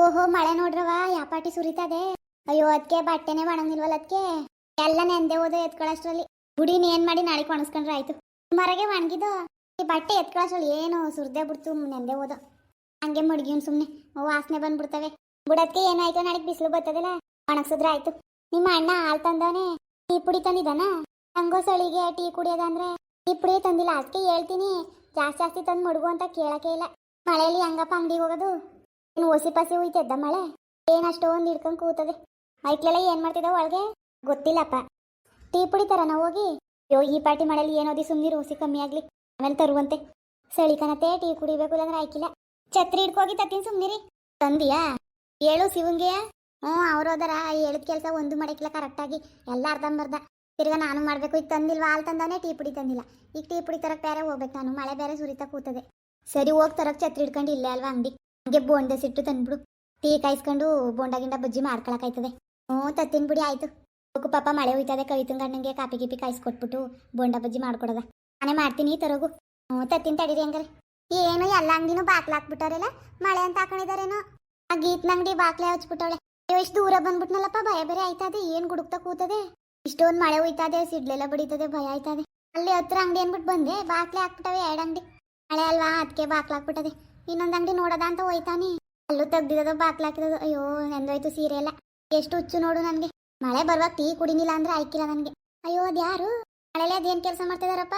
ಓಹೋ, ಮಳೆ ನೋಡ್ರವ ಯಾಪಾಟಿ ಸುರಿತದೆ. ಅಯ್ಯೋ ಅದಕ್ಕೆ ಬಟ್ಟೆನೆ ಒಣಗಿಲ್ವಲ್ಲ ಅದಕ್ಕೆ ಎಲ್ಲ ನೆಂದೆ ಹೋದ ಎತ್ಕೊಳ್ಳೋಷ್ಟ್ರಲ್ಲಿ ಬುಡಿನ ಏನ್ ಮಾಡಿ ನಾಳೆ ಒಣಸ್ಕೊಂಡ್ರೆ ಆಯ್ತು. ಮರಗೆ ಒಣಗಿದ್ದು ಈ ಬಟ್ಟೆ ಎತ್ಕೊಳ್ಳೋಷ್ಟ್ರಲ್ಲಿ ಏನು ಸುರ್ದೆ ಬಿಡ್ತು ನೆಂದೆ ಹೋದ. ಹಂಗೆ ಮಡ್ಗಿವ್ನು ಸುಮ್ಮನೆ ವಾಸನೆ ಬಂದ್ಬಿಡ್ತವೆ. ಬುಡದ್ಕೆ ಏನಾಯ್ತು ನಾಳೆ ಬಿಸಿಲು ಬರ್ತದಲ್ಲ ಒಣಗ್ಸಿದ್ರೆ ಆಯ್ತು. ನಿಮ್ಮ ಅಣ್ಣ ಹಾಲ್ ತಂದವನೆ? ಟೀ ಪುಡಿ ತಂದಿದ್ದಾನ? ಹಂಗೋ ಸಳಿಗೆ ಟೀ ಕುಡಿಯೋದಂದ್ರೆ ಟೀ ಪುಡಿ ತಂದಿಲ್ಲ ಅದಕ್ಕೆ ಹೇಳ್ತೀನಿ. ಜಾಸ್ತಿ ಜಾಸ್ತಿ ತಂದು ಮಡ್ಗು ಅಂತ ಕೇಳಕ್ಕೆ ಇಲ್ಲ. ಮಳೆಯಲ್ಲಿ ಹಂಗಪ್ಪ ಅಂಗಡಿಗೆ ಹೋಗೋದು? ಇನ್ನು ಒಸಿ ಪಸಿ ಹೋಯ್ತದ್ದ ಮಳೆ? ಏನಷ್ಟೋ ಅಷ್ಟೊಂದು ಹಿಡ್ಕೊಂಡು ಕೂತದೆ. ಮೈಕ್ಲೆಲ್ಲ ಏನ್ ಮಾಡ್ತಿದ್ದ ಒಳಗೆ? ಗೊತ್ತಿಲ್ಲಪ್ಪ. ಟೀ ಪುಡಿ ನಾವು ಹೋಗಿ. ಯೋ ಈ ಪಾರ್ಟಿ ಮಳೆಯಲ್ಲಿ ಏನೋದಿ ಸುಮ್ಮನೆ ಒಸಿ ಕಮ್ಮಿ ಆಗ್ಲಿ. ಆಮೇಲೆ ತರುವಂತೆ. ಸಳಿಕನತೆ ಟೀ ಕುಡಿಬೇಕು ಅಂದ್ರೆ ಆಯ್ಕಿಲ್ಲ. ಛತ್ರಿ ಹಿಡ್ಕೋಗಿ ತತ್ತೀನಿ ಸುಮ್ಮನಿರಿ ತಂದಿಯಾ? ಹೇಳು ಶಿವಂಗೆ ಹ್ಞೂ, ಅವ್ರು ಹೋದಾರ ಹೇಳಿದ ಕೆಲಸ ಒಂದು ಮಡಕಿಲ್ಲ ಕರೆಕ್ಟಾಗಿ ಎಲ್ಲ ಅರ್ಧಂಬರ್ಧ. ತಿರ್ಗಾ ನಾನು ಮಾಡಬೇಕು. ಈಗ ತಂದಿಲ್ವಾ? ಅಲ್ಲಿ ತಂದವನೇ ಟೀ ಪುಡಿ ತಂದಿಲ್ಲ. ಈಗ ಟೀ ಪುಡಿ ತರಕ್ ಬೇರೆ ಹೋಗ್ಬೇಕು ನಾನು. ಮಳೆ ಬೇರೆ ಸುರಿತಾ ಕೂತದೆ. ಸರಿ, ಹೋಗಿ ತರಕ್ ಛತ್ರಿ ಹಿಡ್ಕೊಂಡು ಇಲ್ಲೇ ಅಲ್ವಾ ಅಂಗಡಿ? ಹಂಗೆ ಬೋಂಡ ಸಿಟ್ಟು ತಂದ್ಬಿಡು. ಟೀ ಕಾಯಿಸ್ಕೊಂಡು ಬೋಂಡ ಗಿಂಡ ಬಜ್ಜಿ ಮಾಡ್ಕೊಳಕಾಯ್ತದೆ. ಹ್ಞೂ, ತತ್ತಿನ ಬಿಡಿ, ಆಯ್ತು. ಹೋಗು ಪಾಪ, ಮಳೆ ಹೋಯ್ತದೆ ಕವಿತಂಗ ಅಣ್ಣಂಗೆ ಕಾಪಿ ಗಿಪಿ ಕಾಯಿಸ್ಕೊಟ್ಬಿಟ್ಟು ಬೋಂಡ ಬಜ್ಜಿ ಮಾಡ್ಕೊಡದ. ನಾನೇ ಮಾಡ್ತೀನಿ, ತರೋಗು. ಹ್ಞೂ, ತತ್ತಿನ ತಡೀರಿ ಹಂಗಾರೆ. ಏನು, ಎಲ್ಲ ಅಂಗಡಿನೂ ಬಾಕ್ಲ ಹಾಕ್ಬಿಟ್ಟಾರಲ್ಲ ಮಳೆ ಅಂತ ಹಾಕೊಂಡಿದಾರೇನೋ? ಆ ಗೀತ್ನ ಅಂಗಡಿ ಬಾಕ್ಲೆ ಹಚ್ಬಿಟ್ಟವಳೆ. ಅಯ್ಯೋ, ಇಷ್ಟು ದೂರ ಬಂದ್ಬಿಟ್ನಲ್ಲಪ್ಪ, ಭಯ ಬೇರೆ ಆಯ್ತದೆ. ಏನ್ ಗುಡುಕ್ತಾ ಕೂತದೆ? ಇಷ್ಟೊಂದು ಮಳೆ ಹೋಯ್ತದೆ, ಸಿಡ್ಲೆಲ್ಲ ಬಡಿತದೆ, ಭಯ ಆಯ್ತದೆ. ಅಲ್ಲಿ ಹತ್ರ ಅಂಗಡಿ ಅಂದ್ಬಿಟ್ಟು ಬಂದೆ, ಬಾಕ್ಲೆ ಹಾಕ್ಬಿಟ್ಟವೆ ಎರಡು ಅಂಗಡಿ. ಮಳೆ ಅಲ್ವಾ ಅದಕ್ಕೆ ಬಾಕ್ಲ ಹಾಕ್ಬಿಟ್ಟದೆ. ಇನ್ನೊಂದು ಅಂಗಡಿ ನೋಡದ ಅಂತ ಹೋಯ್ತಾನೆ ಅಲ್ಲೂ ತೆಗ್ದಿರೋದು ಬಾಕ್ಲಾಕಿದ್ದು ಅಯ್ಯೋ ಎಂದೋಯ್ತು ಸೀರೆ ಎಲ್ಲ. ಎಷ್ಟು ಹುಚ್ಚು ನೋಡು ನನಗೆ. ಮಳೆ ಬರುವಾಗ ಟೀ ಕುಡಿನಿಲ್ಲ ಅಂದ್ರೆ ಆಯ್ಕಿಲ್ಲ ನನಗೆ. ಅಯ್ಯೋ ಅದ್ಯಾರು ಮಳೆಲೆ ಅದೇನ್ ಕೆಲಸ ಮಾಡ್ತಿದಾರಪ್ಪ?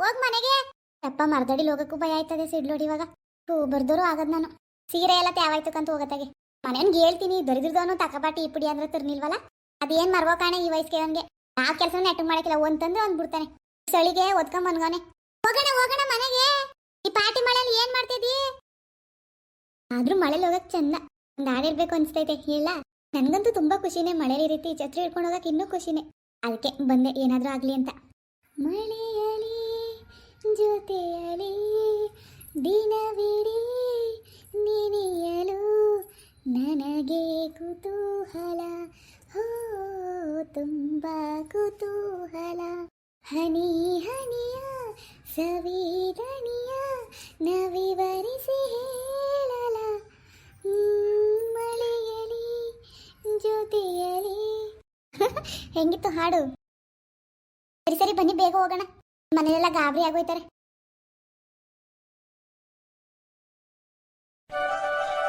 ಹೋಗ್ ಮನೆಗೆ. ಅಪ್ಪ ಮರದಡಿ ಹೋಗಕ್ಕೂ ಭಯ ಆಯ್ತದೆ ಸಿಡ್ಲೋಡಿ ಇವಾಗ. ಹೂ ಬರ್ದೋರು ಆಗದ್ ನಾನು. ಸೀರೆ ಎಲ್ಲ ತ್ಯಾವಾಯ್ತಕ್ಕಂತ ಹೋಗತ್ತಾಗೆ. ಮನೇನ್ಗೆ ಹೇಳ್ತೀನಿ ದರಿದ್ರದವನು ತಕಬಾ ಟೀ ಪುಡಿ ಅಂದ್ರೆ ತಿರ್ನಿಲ್ವಲ್ಲ? ಅದೇನ್ ಮರ್ವ ಕಾಣೆ ಈ ವಯಸ್ಸಿಗೆ ಅವನ್ಗೆ ಆ ಕೆಲಸ ನೆಟ್ಟು ಮಾಡಕ್ಕಿಲ್ಲ, ಒಂದ್ ತಂದು ಒಂದ್ ಬಿಡ್ತಾನೆ. ಚಳಿಗೆ ಒದ್ಕೊಂಡ್ ಬಂದ್ಗಾನೆ. ಹೋಗೋಣ ಹೋಗೋಣ ಮನೆಗೆ. ಈ ಪಾಟಿ ಮಳೆಯಲ್ಲಿ ಏನ್ ಮಾಡ್ತಿದ್ದಿ? ಆದ್ರೂ ಮಳೆಲಿ ಹೋಗಕ್ ಚಂದ. ಒಂದ್ ಹಾಡಿರ್ಬೇಕು ಅನ್ಸ್ತೈತೆ ಇಲ್ಲ ನನ್ಗಂತೂ ತುಂಬಾ ಖುಷಿನೇ ಮಳೆಲಿ ರೀತಿ ಛತ್ರಿ ಹಿಡ್ಕೊಂಡು ಹೋಗಕ್ ಇನ್ನೂ ಖುಷಿನೇ. ಅದಕ್ಕೆ ಬಂದೆ, ಏನಾದ್ರೂ ಆಗ್ಲಿ ಅಂತ. ಮಳೆಯಲಿ, ಜೊತೆಯಲಿ, ದಿನವಿಡೀ ನೆನೆಯಲು ನನಗೆ ಕುತೂಹಲ. ಹೋ, ತುಂಬ ಕುತೂಹಲ. ಹನಿ ಹನಿಯ ಸವಿದನಿಯ ನವಿವರಿಸಿ ಹೇಳಲ. ಮಳೆಯಲಿ ಜ್ಯೋತಿಯಲಿ. ಹೆಂಗಿತ್ತು ಹಾಡು? ಸರಿ ಸರಿ ಬನ್ನಿ ಬೇಗ ಹೋಗೋಣ. ಮನೆಯೆಲ್ಲ ಗಾಬರಿ ಆಗೋಯ್ತಾರೆ.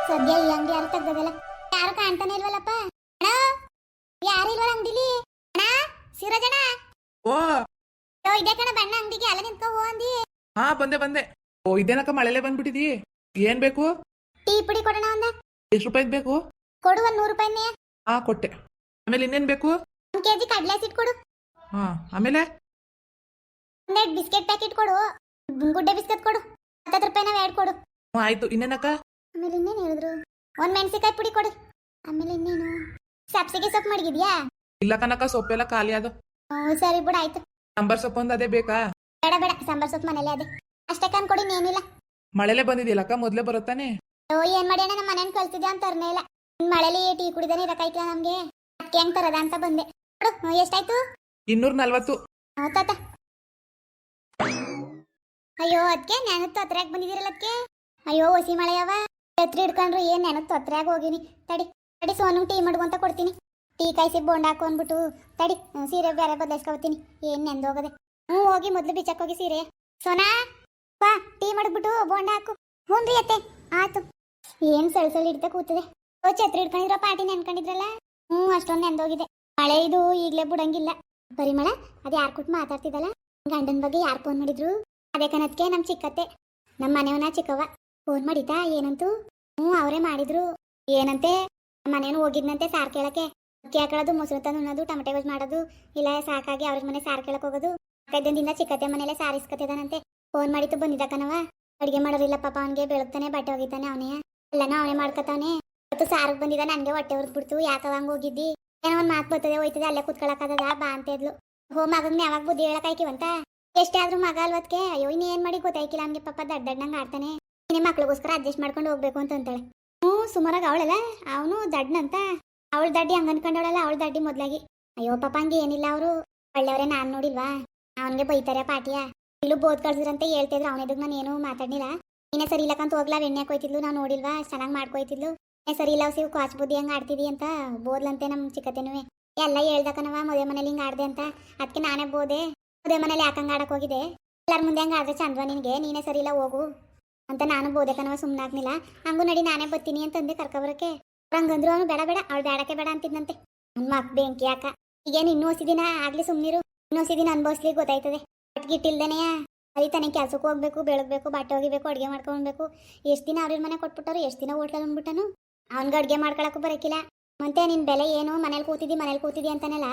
ಸದ್ಯ ಈ ಅಂಗಡಿ ಯಾರು ತೆಗ್ದದಲ್ಲ? ಯಾರು ಕಾಣ್ತಾನೆ ಇಲ್ವಲ್ಲಪ್ಪ? ಅಣ್ಣ? ಯಾರು ಇಲ್ವಲ್ಲ ಅಂಗಡಿಲಿ? ಅಣ್ಣ? ಸಿರಜಣ್ಣ? ಓ. ಇದೇ ಕಣ ಬಣ್ಣ ಅಂಗಡಿಗೆ ಅಲ್ಲ ನಿಂತ್ಕೋ ಹೋ ಅಂದಿ. ಹಾ ಬಂದೆ ಬಂದೆ. ಓ ಇದೇನಕ್ಕ ಮಳೆಲೆ ಬಂದ್ಬಿಟ್ಟಿದಿ? ಏನ್ ಬೇಕು? ಟೀ ಪುಡಿ ಕೊಡೋಣ ಒಂದ. ಎಷ್ಟು ರೂಪಾಯಿದ್ ಬೇಕು? ಕೊಡು ಒಂದ್ ನೂರು ರೂಪಾಯಿನೇ ಹಾ ಕೊಟ್ಟೆ. ಆಮೇಲೆ ಇನ್ನೇನ್ ಬೇಕು? ಒಂದ್ ಕೆಜಿ ಕಡಲೆ ಸಿಟ್ ಕೊಡು ಹಾ ಆಮೇಲೆ? ಒಂದೆರಡು ಬಿಸ್ಕೆಟ್ ಪ್ಯಾಕೆಟ್ ಕೊಡು ಗುಡ್ಡೆ ಬಿಸ್ಕೆಟ್ ಕೊಡು. ಹತ್ತತ್ತು ರೂಪಾಯಿ ನಾವ್ ಎರಡು ಕೊಡು. ಹ್ಞೂ ಆಯ್ತು. ಇನ್ನೇನಕ್ಕ? ಆಮೇಲೆ ಇನ್ನೇನು ಹೇಳಿದ್ರು? ಒಂದ್ ಮೆಣಸಿಕಾಯಿ ಪುಡಿ ಕೊಡು. ಆಮೇಲೆ ಇನ್ನೇನು? ಸಬ್ಸಿಗೆ ಸೊಪ್ಪು ಮಡಗಿದ್ಯಾ? ಇಲ್ಲ ಕನಕ ಸೊಪ್ಪೆಲ್ಲ ಖಾಲಿ ಅದು. ಹ್ಮ್, ಸರಿ ಬಿಡು ಆಯ್ತು. ಸಾಂಬಾರ್ ಸೊಪ್ಪು ಒಂದು ಅದೇ ಬೇಕಾ? ಬೇಡ ಬೇಡ. ಸಾಂಬಾರ್ ಸೊಪ್ಪು ಮನೇಲೆ ಅದೇ. ಅಷ್ಟೇ ಕೊಡಿ ಏನಿಲ್ಲ ಮಳೆಲೆ ಬಂದಿದ್ಯಲ್ಲಕ್ಕ ಮೊದ್ಲೇ ಬರುತ್ತಾನೆ ಓ ಏನ್ ಮಾಡ್ಯಾನ ನಮ್ಮ ಮನೇನ್ ಕಳ್ಸಿದ್ಯ ಅಂತ ತರ್ನೇ ಇಲ್ಲ. ಮಳೆಲಿ ಟೀ ಕುಡಿದಾನೆ ಇರಕಾಯ್ತಿಲ್ಲ ನಮ್ಗೆ. ಅದಕ್ಕೆ ಹೆಂಗ್ ತರದ ಅಂತ ಬಂದೆ. ನೋಡು ಎಷ್ಟಾಯ್ತು? ಇನ್ನೂರ ನಲ್ವತ್ತು ತಾತ ಅಯ್ಯೋ ಅದಕ್ಕೆ ನೆನತ್ ತೊತ್ರ್ಯಾಗ ಬಂದಿದ್ದೀರಲ್ಲ ಅದಕ್ಕೆ ಅಯ್ಯೋ ಹೊಸಿ ಮಳೆಯವ ಛತ್ರಿ ಹಿಡ್ಕೊಂಡ್ರು ಏನ್ ನೆನತ್ ತೊತ್ರ್ಯಾಗ ಹೋಗಿನಿ. ತಡಿ ತಡಿ ಸೋನು ಟೀ ಮಾಡ್ಕೊಂತ ಕೊಡ್ತೀನಿ. ಟೀ ಕಾಯಿಸಿ ಬೋಂಡ್ ಹಾಕು ಅಂದ್ಬಿಟ್ಟು ತಡಿ ಹ್ಮ್, ಸೀರೆ ಬೇರೆ ಬದಲಾಯಿಸ್ಕೊಬತ್ತೀನಿ. ಏನ್ ನೆಂದೋಗದೆ ಹ್ಞೂ ಹೋಗಿ ಮೊದ್ಲು ಬಿಚ್ಚಕ್ ಹೋಗಿ ಸೀರೆ. ಸೋನಾ? ಬಾ, ಟೀ ಮಾಡ್ಬಿಟ್ಟು ಬೋಂಡ ಹಾಕು. ಹ್ಞೂ ರೀ ಅತ್ತೆ. ಆತು. ಏನ್ ಸಳಸಳ ಸಳ್ ಹಿಡ್ತಾ ಕೂತದೆ. ಓ, ಛತ್ರಿ ಹಿಡ್ಕೊಂಡಿರೋ ಪಾಟಿ ನೆನ್ಕೊಂಡಿದ್ರಲ್ಲ? ಹ್ಞೂ ಅಷ್ಟೊಂದು ನೆಂದೋಗಿದೆ ಮಳೆ ಇದು ಈಗಲೇ ಬಿಡಂಗಿಲ್ಲ. ಪರಿಮಳ ಅದು ಯಾರು ಕೊಟ್ಟು ಮಾತಾಡ್ತಿದ್ದಲ್ಲ? ಗಂಡನ ಬಗ್ಗೆ ಯಾರು ಫೋನ್ ಮಾಡಿದ್ರು? ಅದೇ ಕನತ್ಗೆ ನಮ್ಮ ಚಿಕ್ಕತ್ತೆ. ನಮ್ಮ ಮನೆಯವನ ಚಿಕ್ಕವ್ವ. ಫೋನ್ ಮಾಡಿದ್ದಾ, ಏನಂತು? ಹ್ಞೂ ಅವರೇ ಮಾಡಿದ್ರು. ಏನಂತೆ? ಮನೇನು ಹೋಗಿದ್ನಂತೆ ಸಾರ್ ಕೇಳಕ್ಕೆ. ಅಕ್ಕಿ ಹಾಕೊಳ್ಳೋದು, ಮೊಸರು ತಂದು ಉಣ್ಣೋದು, ಟಮಟೆ ಗೊಜ್ಜು ಮಾಡೋದು. ಇಲ್ಲ, ಸಾಕಾಗಿ ಅವ್ರ ಮನೆ ಸಾರ್ ಕೇಳಕ್ಕೆ ಹೋಗೋದು. ಅಕ್ಕದಿಂದ ಚಿಕ್ಕತ್ತೆ ಮನೇಲೆ ಸಾರಿಸ್ಕತ್ತಿದಾನಂತೆ ಫೋನ್ ಮಾಡಿತು ಬಂದಿದ್ದ ಕಣವ ಅಡುಗೆ ಮಾಡೋದಿಲ್ಲ ಪಾಪ ಅವನಿಗೆ ಬೆಳಗ್ತಾನೆ ಬಟ್ಟೆ ಒಗಿತಾನೆ ಅವನೇ. ಎಲ್ಲಾನು ಅವನೇ ಮಾಡ್ಕೊತಾನೆ ಇವತ್ತು ಸಾರಿಗೆ ಬಂದಿದ್ದ ನನಗೆ ಹೊಟ್ಟೆ ಹೊರದ್ಬಿಡ್ತು ಯಾಕವ ಹಂಗೆ ಹೋಗಿದ್ದಿ? ಏನೋ ಒಂದು ಮಾತು ಬರ್ತದೆ, ಹೋಯ್ತದೆ, ಅಲ್ಲೇ ಕುತ್ಕೊಳಕ್ಕಾಗದ ಬಾ ಅಂತ ಇದ್ಲು. ಹೋ, ಮಗಂಗೆ ಯಾವಾಗ ಬುದ್ಧಿ ಹೇಳಕ್ಕಾಯ್ಕಿವಂತ ಎಷ್ಟೇ ಆದ್ರೂ ಮಗ ಅಲ್ವತ್ಕೆ? ಅಯ್ಯೋ ಇನ್ನೇನ್ ಮಾಡಿ ಗೊತ್ತಾಯ್ಕಿಲ್ಲ. ಹಂಗೆ ಪಾಪ ದಡ್ಡ ದಡ್ಡಂಗೆ ಆಡ್ತಾನೆ. ಇನ್ನೇ ಮಕ್ಳಿಗೋಸ್ಕರ ಅಡ್ಜಸ್ಟ್ ಮಾಡ್ಕೊಂಡು ಹೋಗ್ಬೇಕು ಅಂತ ಅಂತಾಳೆ ಹ್ಞೂ, ಸುಮಾರಾಗಿ ಅವಳಲ್ಲ? ಅವನು ದಡ್ಡನಂತ ಅವಳ ದಡ್ಡಿ ಹಂಗ ಅನ್ಕೊಂಡವಳಲ್ಲ, ಅವಳ ದಡ್ಡಿ ಮೊದ್ಲಾಗಿ. ಅಯ್ಯೋ, ಪಾಪ ಹಂಗೆ ಏನಿಲ್ಲ ಅವರು. ಒಳ್ಳೆಯವರೇ ನಾನ್ ನೋಡಿಲ್ವಾ? ಅವನಿಗೆ ಬೈತಾರೆ ಪಾಟಿಯ ಇಲ್ಲೂ ಬೋದ್ ಕಳ್ಸಿರಂತೆ ಹೇಳ್ತಿದ್ರು ಅವನಿದಾಗ ನಾನು ಏನು ಮಾತಾಡಿಲ್ಲ ನೀನೇ ಸರಿ ಇಲ್ಲಕ್ಕಂತ ಹೋಗ್ಲಾ ಎಣ್ಣೆ ಹಾಕೋಯ್ತಿದ್ಲು ನಾನು ನೋಡಿಲ್ವಾ ಚೆನ್ನಾಗಿ ಮಾಡ್ಕೊಯ್ತಿದ್ಲು. ಸರಿ ಇಲ್ಲ ಸಿವು ಕಾಚ್ ಬುದ್ಧಿ ಹಂಗೆ ಆಡ್ತಿದಿ ಅಂತ ಬೋದ್ಲಂತೆ ನಮ್ಮ ಚಿಕ್ಕತೆನುವೆ ಎಲ್ಲ ಹೇಳ್ದಕ್ಕನವ ಮದುವೆ ಮನೇಲಿ ಹಿಂಗೆ ಆಡ್ದೆ ಅಂತ. ಅದಕ್ಕೆ ನಾನೇ ಬೋದೆ. ಮದುವೆ ಮನೇಲಿ ಯಾಕಂಗೆ ಆಡಕ್ಕೆ ಹೋಗಿದೆ ಎಲ್ಲರ ಮುಂದೆ ಹಂಗೆ ಆದ್ರೆ ಚಂದ್ವ ನಿನಗೆ, ನೀನೇ ಸರಿ ಇಲ್ಲ ಹೋಗು ಅಂತ ನಾನು ಬೋದೆ ಕನವ ಸುಮ್ಮನಾಗ್ನಿಲ್ಲ ಹಂಗೂ ನಡಿ, ನಾನೇ ಬರ್ತೀನಿ ಅಂತಂದೆ ಕರ್ಕೊಬರಕ್ಕೆ. ಹಂಗಂದ್ರು ಅವನು, ಬೇಡ ಬೇಡ, ಅವಳು ಬೇಡಕ್ಕೆ ಬೇಡ ಅಂತಿದ್ನಂತೆ. ನನ್ನ ಮಕ್ ಬೆಂಕಿ ಯಾಕ? ಈಗೇನು ಇನ್ನೂ ಹೊಸಿದಿನ? ಆಗಲಿ ಸುಮ್ಮನಿರು ಇನ್ನೂ ಹೊಸಿದಿನ ಅನುಭವಿಸ್ಲಿಕ್ಕೆ ಗೊತ್ತಾಯ್ತದೆ. ಗಿಟ್ಟಿಲ್ದೇನೆಯ ಅಲ್ಲಿ ತಾನೆ ಕೆಲಸಕ್ಕೆ ಹೋಗ್ಬೇಕು, ಬೆಳಗ್ಬೇಕು, ಬಟ್ಟೆ ಒಗಿಬೇಕು, ಅಡುಗೆ ಮಾಡ್ಕೊಬೇಕು ಎಷ್ಟು ದಿನ ಅವ್ರ ಮನೆ ಕೊಟ್ಬಿಟ್ಟರು, ಎಷ್ಟು ದಿನ ಹೋಟ್ಲಲ್ಲಿ ಅಂದ್ಬಿಟ್ಟನು ಅವ್ನಿಗೆ ಅಡುಗೆ ಮಾಡ್ಕೊಳಕ್ಕೂ ಬರಕಿಲ್ಲ. ಮತ್ತೆ ನಿನ್ನ ಬೆಲೆ ಏನು? ಮನೇಲಿ ಕೂತಿದ್ದಿ ಮನೇಲಿ ಕೂತಿದ್ದಿ ಅಂತಾನಲ್ಲ?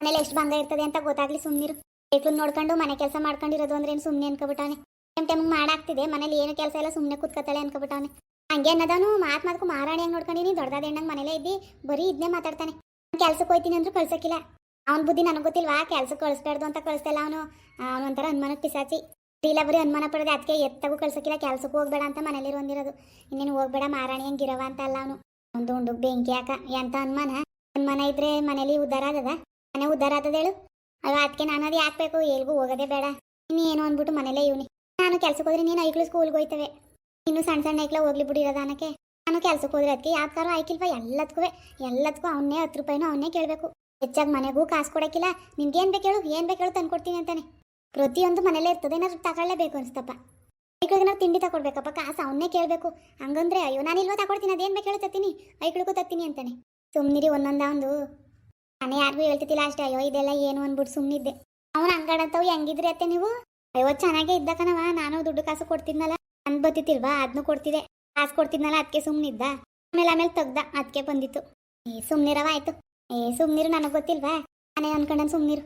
ಮನೇಲಿ ಎಷ್ಟು ಬಂಗ ಇರ್ತದೆ ಅಂತ ಗೊತ್ತಾಗ್ಲಿ ಸುಮ್ಮನಿರು ಎಟ್ಲು ನೋಡ್ಕೊಂಡು ಮನೆ ಕೆಲಸ ಮಾಡ್ಕೊಂಡಿರೋದು ಅಂದ್ರೆ ಏನು ಸುಮ್ಮನೆ ಅನ್ಕೊಬಿಟ್ಟವನೆ. ಟೈಮ್ ಟೈಮ್ ಮಾಡಾಕ್ತಿದೆ ಮನೇಲಿ ಏನು ಕೆಲಸ ಎಲ್ಲ ಸುಮ್ಮನೆ ಕೂತ್ಕೊತಾಳೆ ಅನ್ಕೊಬಿಟ್ಟವನೆ. ಹಂಗೆ ಅನ್ನೋದನು ಮಾತ್ ಮಾತ್ಕು ಮಾರಾಣಿ ಹಂಗೆ ನೋಡ್ಕೊಂಡಿನಿ ದೊಡ್ಡದಾದ ಹೆಣ್ಣಂಗೆ ಮನೇಲೇ ಇದ್ದಿ, ಬರೀ ಇದನ್ನೇ ಮಾತಾಡ್ತಾನೆ. ಕೆಲ್ಸಕ್ಕೆ ಹೋಯ್ತೀನಿ ಅಂದ್ರೂ ಕಳ್ಸಕ್ಕಿಲ್ಲ ಅವ್ನ ಬುದ್ಧಿ ನನಗೆ ಗೊತ್ತಿಲ್ವಾ? ಕೆಲ್ಸಕ್ಕೆ ಕಳಿಸ್ಬಾರ್ದು ಅಂತ ಕಳಿಸ್ತಲ್ಲ ಅವನು. ಅವನು ಒಂಥರ ಅನುಮಾನಕ್ಕೆ ಪಿಸಾಚಿ. ಇಲ್ಲ ಬರೀ ಅನುಮಾನ ಪಡೋದು. ಅದಕ್ಕೆ ಎತ್ತಗೂ ಕಳ್ಸಕ್ಕಿಲ್ಲ ಕೆಲ್ಸಕ್ಕೂ ಹೋಗ್ಬೇಡ ಅಂತ ಮನೇಲಿ ಒಂದಿರೋದು. ಇನ್ನೇನು ಹೋಗ್ಬೇಡ, ಮಾರಾಣಿ ಹಂಗಿರವ ಅಂತ ಅಲ್ಲ ಅವನು. ಒಂದು ಉಂಡು ಬೆಂಕಿ ಯಾಕ ಎಂತ ಅನುಮಾನ? ಅನುಮಾನ ಇದ್ರೆ ಮನೇಲಿ ಉದ್ದಾರ ಆದದ? ಮನೆ ಉದ್ದಾರ ಆದದ ಹೇಳು. ಅಯ್ಯೋ ಅದಕ್ಕೆ ನಾನು ಅದು ಹಾಕ್ಬೇಕು ಎಲ್ಗೂ ಹೋಗೋದೇ ಬೇಡ. ಇನ್ನೇನು ಅಂದ್ಬಿಟ್ಟು ಮನೇಲೇ ಇವನಿ. ನಾನು ಕೆಲ್ಸಕ್ಕೆ ಹೋದ್ರೆ ನೀನು ಐಕ್ಳು ಸ್ಕೂಲ್ಗೆ ಹೋಯ್ತವೆ. ಇನ್ನು ಸಣ್ಣ ಸಣ್ಣ ಐಕ್ಳ ಹೋಗ್ಲಿ ಬಿಡಿರೋದಾನಕ್ಕೆ ನಾನು ಕೆಲ್ಸಕ್ಕೆ ಹೋದ್ರೆ ಅದಕ್ಕೆ ಥರ ಆಯ್ಕಿಲ್ವಾ ಎಲ್ಲದಕ್ಕೂ ಎಲ್ಲದಕ್ಕೂ ಅವನ್ನೇ ಹತ್ತು ರೂಪಾಯಿನೂ ಅವನ್ನೇ ಕೇಳಬೇಕು. ಹೆಚ್ಚಾಗಿ ಮನೆಗೂ ಕಾಸು ಕೊಡಕ್ಕಿಲ್ಲ. ನಿನ್ಗೇನು ಬೇಕು ಹೇಳು? ಏನ್ ಬೇಕು ಹೇಳು ತಂದ್ಕೊಡ್ತೀನಿ ಅಂತಾನೆ. ಪ್ರತಿಯೊಂದು ಮನೇಲೇ ಇರ್ತದೆ ಏನಾದ್ರು ತಗೊಳ್ಳೇಬೇಕು ಅನ್ಸ್ತಪ್ಪ ಐಕ್ಳಿಗೆ ನಾವು ತಿಂಡಿ ತಗೊಡ್ಬೇಕಪ್ಪ. ಕಾಸು ಅವನ್ನೇ ಕೇಳಬೇಕು. ಹಂಗಂದ್ರೆ ಅಯ್ಯೋ, ನಾನು ಇಲ್ವೋ ತಗೊಡ್ತೀನಿ, ಅದೇನ್ ಬೇಕು ಹೇಳು ತತ್ತೀನಿ. ಐಕ್ಳಿಗೂ ತತ್ತೀನಿ ಅಂತಾನೆ. ಸುಮ್ಮನಿರಿ ಒಂದೊಂದ ಒಂದು ಮನೆ ಯಾರಿಗೂ ಹೇಳ್ತಿದ್ದಿಲ್ಲ ಅಷ್ಟೇ, ಅಯ್ಯೋ, ಇದೆಲ್ಲ ಏನು ಅಂದ್ಬಿಟ್ಟು ಸುಮ್ಮನಿದ್ದೆ ಅವನು ಹಂಗಾಡಂತವು ಹೆಂಗಿದ್ರಿ ಅತ್ತೆ ನೀವು? ಅಯ್ಯೋ, ಚೆನ್ನಾಗೇ ಇದ್ದಕನವ ನಾನು ದುಡ್ಡು ಕಾಸು ಕೊಡ್ತಿದ್ನಲ್ಲ. ನನ್ ಬತ್ತಿತ್ತಿಲ್ವಾ? ಅದನ್ನು ಕೊಡ್ತಿದ್ದೆ ಕಾಸು ಕೊಡ್ತಿದ್ನಲ್ಲ ಅದಕ್ಕೆ ಸುಮ್ಮನಿದ್ದ ಆಮೇಲೆ ಆಮೇಲೆ ತೆಗ್ದ ಅದಕ್ಕೆ ಬಂದಿತ್ತು. ಸುಮ್ಮನಿರವ ಆಯ್ತು. ಏ, ಸುಮ್ನಿರು, ನನಗೆ ಗೊತ್ತಿಲ್ವಾ? ನಾನೇ ಅನ್ಕೊಂಡನ್ ಸುಮ್ನಿರು.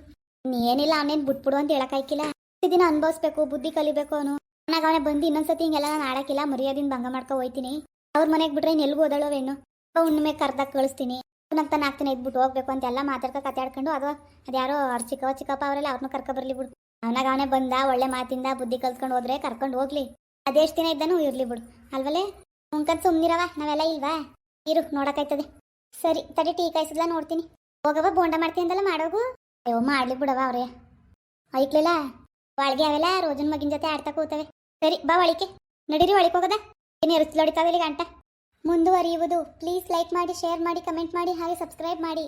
ಏನಿಲ್ಲ, ಅವನೇನ್ ಬಿಟ್ಬಿಡು ಅಂತ ಹೇಳಕ್ಕಾಯ್ಕಿಲ್ಲ ದಿನ ಅನ್ಭವಿಸ್ಬೇಕು, ಬುದ್ಧಿ ಕಲಿಬೇಕು ಅವನು. ನನಗೆ ಅವನೇ ಬಂದು ಇನ್ನೊಂದ್ಸತಿ ಹಿಂಗೆಲ್ಲ ನಾನು ಆಡಕ್ಕಿಲ್ಲ ಮರ್ಯಾದಿಂದ ಭಂಗ ಮಾಡ್ಕೊ ಹೋಯ್ತೀನಿ. ಅವ್ರ ಮನೆಗೆ ಬಿಟ್ರೆ ಇನ್ನು ಎಲ್ಗೂ ಓದಳೋ ಏನು ಹುಣ್ಣಿಮೆ ಕರ್ದಾಗ ಕಳಿಸ್ತೀನಿ. ನಗ್ತಾ ನಾಲ್ಕು ಇದ್ಬಿಟ್ಟು ಹೋಗ್ಬೇಕು ಅಂತೆಲ್ಲ ಮಾತಾಡ್ಕೊ ಕತೆ ಆಡ್ಕೊಂಡು ಅದು ಅದ್ಯಾರೋ ಅವ್ರ ಚಿಕ್ಕವ ಚಿಕ್ಕಪ್ಪ ಅವರೆಲ್ಲ ಅವ್ರನ್ನ ಕರ್ಕೊ ಬರ್ಲಿ ಬಿಡು. ಅವನಾಗ ಅವನೇ ಬಂದ, ಒಳ್ಳೆ ಮಾತಿಂದ, ಬುದ್ಧಿ ಕಲ್ತ್ಕೊಂಡು ಹೋದ್ರೆ ಕರ್ಕೊಂಡು ಹೋಗ್ಲಿ. ಅದೆಷ್ಟು ದಿನ ಇದ್ದಾನು ಇರ್ಲಿ ಬಿಡು. ಅಲ್ವಲೇ? ಮುಂಕದ್ ಸುಮ್ನಿರವ ನಾವೆಲ್ಲ ಇಲ್ವಾ? ಇರು ನೋಡಕ್ಕಾಯ್ತದೆ ಸರಿ, ತಡಿ ಟೀ ಕಾಯಿಸಿದ್ಲ, ನೋಡ್ತೀನಿ. ಹೋಗವ ಬೋಂಡ ಮಾಡ್ತೀನಿ ಅಂದಲ್ಲ, ಮಾಡೋಗು. ಅಯ್ಯೋ, ಮಾಡ್ಲಿ ಬಿಡವ ಅವ್ರೆ. ಐಕ್ಲಿಲ್ಲ ಒಳಗೆ ಅವೆಲ್ಲ ರೋಜನ್ ಮಗಿನ ಜೊತೆ ಆಡ್ತಾ ಕೂತವೆ. ಸರಿ, ಬಾ ಒಳಿಕೆ ನಡೀರಿ ಒಳಗೆ ಹೋಗದ. ಏನು ಎರಿಸ್ಲೊಡಿತಾವೆ ಗಂಟ ಮುಂದುವರಿಯುವುದು. ಪ್ಲೀಸ್ ಲೈಕ್ ಮಾಡಿ ಶೇರ್ ಮಾಡಿ ಕಮೆಂಟ್ ಮಾಡಿ, ಹಾಗೆ ಸಬ್ಸ್ಕ್ರೈಬ್ ಮಾಡಿ.